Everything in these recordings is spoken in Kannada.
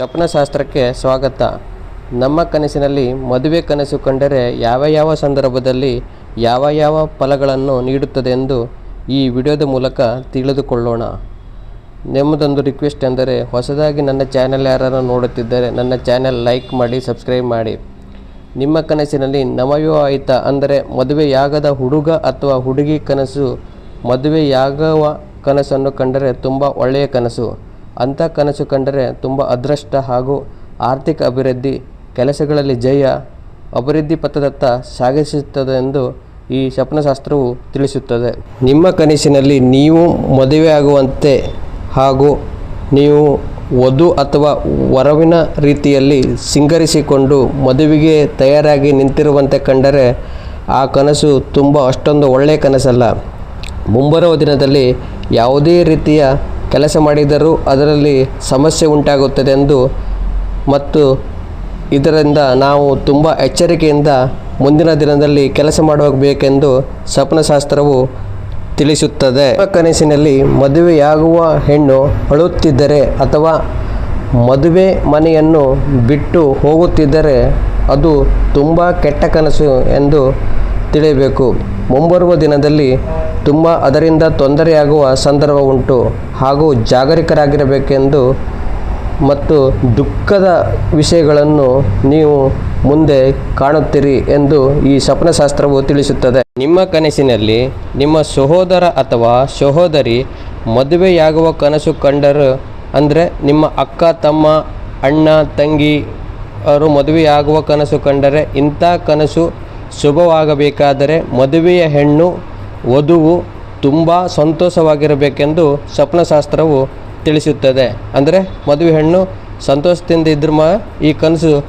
ಸ್ವಪ್ನಶಾಸ್ತ್ರಕ್ಕೆ ಸ್ವಾಗತ. ನಮ್ಮ ಕನಸಿನಲ್ಲಿ ಮದುವೆ ಕನಸು ಕಂಡರೆ ಯಾವ ಯಾವ ಸಂದರ್ಭದಲ್ಲಿ ಯಾವ ಯಾವ ಫಲಗಳನ್ನು ನೀಡುತ್ತದೆ ಎಂದು ಈ ವಿಡಿಯೋದ ಮೂಲಕ ತಿಳಿದುಕೊಳ್ಳೋಣ. ನಿಮ್ಮದೊಂದು ರಿಕ್ವೆಸ್ಟ್ ಎಂದರೆ ಹೊಸದಾಗಿ ನನ್ನ ಚಾನೆಲ್ ಯಾರನ್ನು ನೋಡುತ್ತಿದ್ದರೆ ನನ್ನ ಚಾನೆಲ್ ಲೈಕ್ ಮಾಡಿ ಸಬ್ಸ್ಕ್ರೈಬ್ ಮಾಡಿ. ನಿಮ್ಮ ಕನಸಿನಲ್ಲಿ ನವವಿವಾಹಿತ ಅಂದರೆ ಮದುವೆಯಾಗದ ಹುಡುಗ ಅಥವಾ ಹುಡುಗಿ ಕನಸು ಮದುವೆಯಾಗುವ ಕನಸನ್ನು ಕಂಡರೆ ತುಂಬ ಒಳ್ಳೆಯ ಕನಸು. ಅಂಥ ಕನಸು ಕಂಡರೆ ತುಂಬ ಅದೃಷ್ಟ ಹಾಗೂ ಆರ್ಥಿಕ ಅಭಿವೃದ್ಧಿ ಕೆಲಸಗಳಲ್ಲಿ ಜಯ ಅಭಿವೃದ್ಧಿ ಪಥದತ್ತ ಸಾಗಿಸುತ್ತದೆ ಎಂದು ಈ ಸ್ವಪ್ನಶಾಸ್ತ್ರವು ತಿಳಿಸುತ್ತದೆ. ನಿಮ್ಮ ಕನಸಿನಲ್ಲಿ ನೀವು ಮದುವೆಯಾಗುವಂತೆ ಹಾಗೂ ನೀವು ವಧು ಅಥವಾ ವರವಿನ ರೀತಿಯಲ್ಲಿ ಸಿಂಗರಿಸಿಕೊಂಡು ಮದುವೆಗೆ ತಯಾರಾಗಿ ನಿಂತಿರುವಂತೆ ಕಂಡರೆ ಆ ಕನಸು ತುಂಬ ಅಷ್ಟೊಂದು ಒಳ್ಳೆಯ ಕನಸಲ್ಲ. ಮುಂಬರುವ ದಿನದಲ್ಲಿ ಯಾವುದೇ ರೀತಿಯ ಕೆಲಸ ಮಾಡಿದರೂ ಅದರಲ್ಲಿ ಸಮಸ್ಯೆ ಉಂಟಾಗುತ್ತದೆ ಎಂದು ಮತ್ತು ಇದರಿಂದ ನಾವು ತುಂಬ ಎಚ್ಚರಿಕೆಯಿಂದ ಮುಂದಿನ ದಿನದಲ್ಲಿ ಕೆಲಸ ಮಾಡಬೇಕೆಂದು ಸ್ವಪ್ನಶಾಸ್ತ್ರವು ತಿಳಿಸುತ್ತದೆ. ಕನಸಿನಲ್ಲಿ ಮದುವೆಯಾಗುವ ಹೆಣ್ಣು ಅಳುತ್ತಿದ್ದರೆ ಅಥವಾ ಮದುವೆ ಮನೆಯನ್ನು ಬಿಟ್ಟು ಹೋಗುತ್ತಿದ್ದರೆ ಅದು ತುಂಬ ಕೆಟ್ಟ ಕನಸು ಎಂದು ತಿಳಿಯಬೇಕು. ಮುಂಬರುವ ದಿನದಲ್ಲಿ ತುಂಬ ಅದರಿಂದ ತೊಂದರೆಯಾಗುವ ಸಂದರ್ಭ ಉಂಟು ಹಾಗೂ ಜಾಗರಿಕರಾಗಿರಬೇಕೆಂದು ಮತ್ತು ದುಃಖದ ವಿಷಯಗಳನ್ನು ನೀವು ಮುಂದೆ ಕಾಣುತ್ತೀರಿ ಎಂದು ಈ ಸ್ವಪ್ನಶಾಸ್ತ್ರವು ತಿಳಿಸುತ್ತದೆ. ನಿಮ್ಮ ಕನಸಿನಲ್ಲಿ ನಿಮ್ಮ ಸಹೋದರ ಅಥವಾ ಸಹೋದರಿ ಮದುವೆಯಾಗುವ ಕನಸು ಕಂಡರು ಅಂದರೆ ನಿಮ್ಮ ಅಕ್ಕ, ತಮ್ಮ, ಅಣ್ಣ, ತಂಗಿ ಅವರು ಮದುವೆಯಾಗುವ ಕನಸು ಕಂಡರೆ ಇಂಥ ಕನಸು ಶುಭವಾಗಬೇಕಾದರೆ ಮದುವೆಯ ಹೆಣ್ಣು ವಧುವು ತುಂಬ ಸಂತೋಷವಾಗಿರಬೇಕೆಂದು ಸ್ವಪ್ನಶಾಸ್ತ್ರವು ತಿಳಿಸುತ್ತದೆ. ಅಂದರೆ ಮದುವೆ ಹೆಣ್ಣು ಸಂತೋಷದಿಂದ ಇದ್ರ ಈ ಕನಸು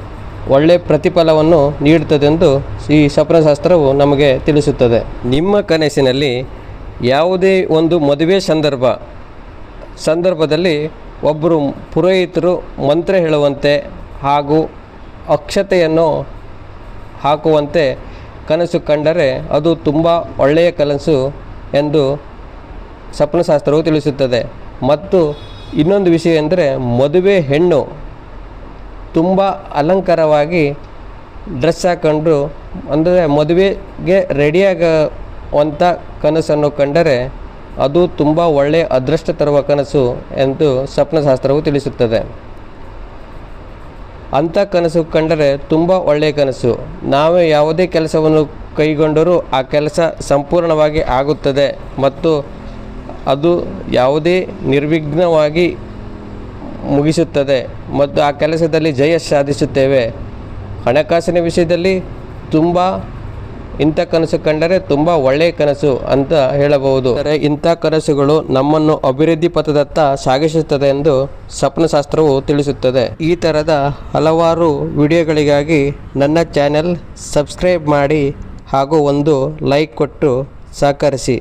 ಒಳ್ಳೆಯ ಪ್ರತಿಫಲವನ್ನು ನೀಡುತ್ತದೆಂದು ಈ ಸ್ವಪ್ನಶಾಸ್ತ್ರವು ನಮಗೆ ತಿಳಿಸುತ್ತದೆ. ನಿಮ್ಮ ಕನಸಿನಲ್ಲಿ ಯಾವುದೇ ಒಂದು ಮದುವೆ ಸಂದರ್ಭ, ಸಂದರ್ಭದಲ್ಲಿ ಒಬ್ಬರು ಪುರೋಹಿತರು ಮಂತ್ರ ಹೇಳುವಂತೆ ಹಾಗೂ ಅಕ್ಷತೆಯನ್ನು ಹಾಕುವಂತೆ ಕನಸು ಕಂಡರೆ ಅದು ತುಂಬ ಒಳ್ಳೆಯ ಕನಸು ಎಂದು ಸಪ್ನಶಾಸ್ತ್ರವು ತಿಳಿಸುತ್ತದೆ. ಮತ್ತು ಇನ್ನೊಂದು ವಿಷಯ ಎಂದರೆ ಮದುವೆ ಹೆಣ್ಣು ತುಂಬ ಅಲಂಕಾರವಾಗಿ ಡ್ರೆಸ್ ಹಾಕೊಂಡು ಅಂದರೆ ಮದುವೆಗೆ ರೆಡಿಯಾಗುವಂಥ ಕನಸನ್ನು ಕಂಡರೆ ಅದು ತುಂಬ ಒಳ್ಳೆಯ ಅದೃಷ್ಟ ತರುವ ಕನಸು ಎಂದು ಸ್ವಪ್ನಶಾಸ್ತ್ರವು ತಿಳಿಸುತ್ತದೆ. ಅಂಥ ಕನಸು ಕಂಡರೆ ತುಂಬ ಒಳ್ಳೆಯ ಕನಸು. ನಾವೇ ಯಾವುದೇ ಕೆಲಸವನ್ನು ಕೈಗೊಂಡರೂ ಆ ಕೆಲಸ ಸಂಪೂರ್ಣವಾಗಿ ಆಗುತ್ತದೆ ಮತ್ತು ಅದು ಯಾವುದೇ ನಿರ್ವಿಘ್ನವಾಗಿ ಮುಗಿಸುತ್ತದೆ ಮತ್ತು ಆ ಕೆಲಸದಲ್ಲಿ ಜಯ ಸಾಧಿಸುತ್ತೇವೆ. ಹಣಕಾಸಿನ ವಿಷಯದಲ್ಲಿ ತುಂಬ ಇಂಥ ಕನಸು ಕಂಡರೆ ತುಂಬ ಒಳ್ಳೆಯ ಕನಸು ಅಂತ ಹೇಳಬಹುದು. ಇಂಥ ಕನಸುಗಳು ನಮ್ಮನ್ನು ಅಭಿವೃದ್ಧಿ ಪಥದತ್ತ ಸಾಗಿಸುತ್ತದೆ ಎಂದು ಸ್ವಪ್ನಶಾಸ್ತ್ರವು ತಿಳಿಸುತ್ತದೆ. ಈ ಥರದ ಹಲವಾರು ವಿಡಿಯೋಗಳಿಗಾಗಿ ನನ್ನ ಚಾನೆಲ್ ಸಬ್ಸ್ಕ್ರೈಬ್ ಮಾಡಿ ಹಾಗೂ ಒಂದು ಲೈಕ್ ಕೊಟ್ಟು ಸಹಕರಿಸಿ.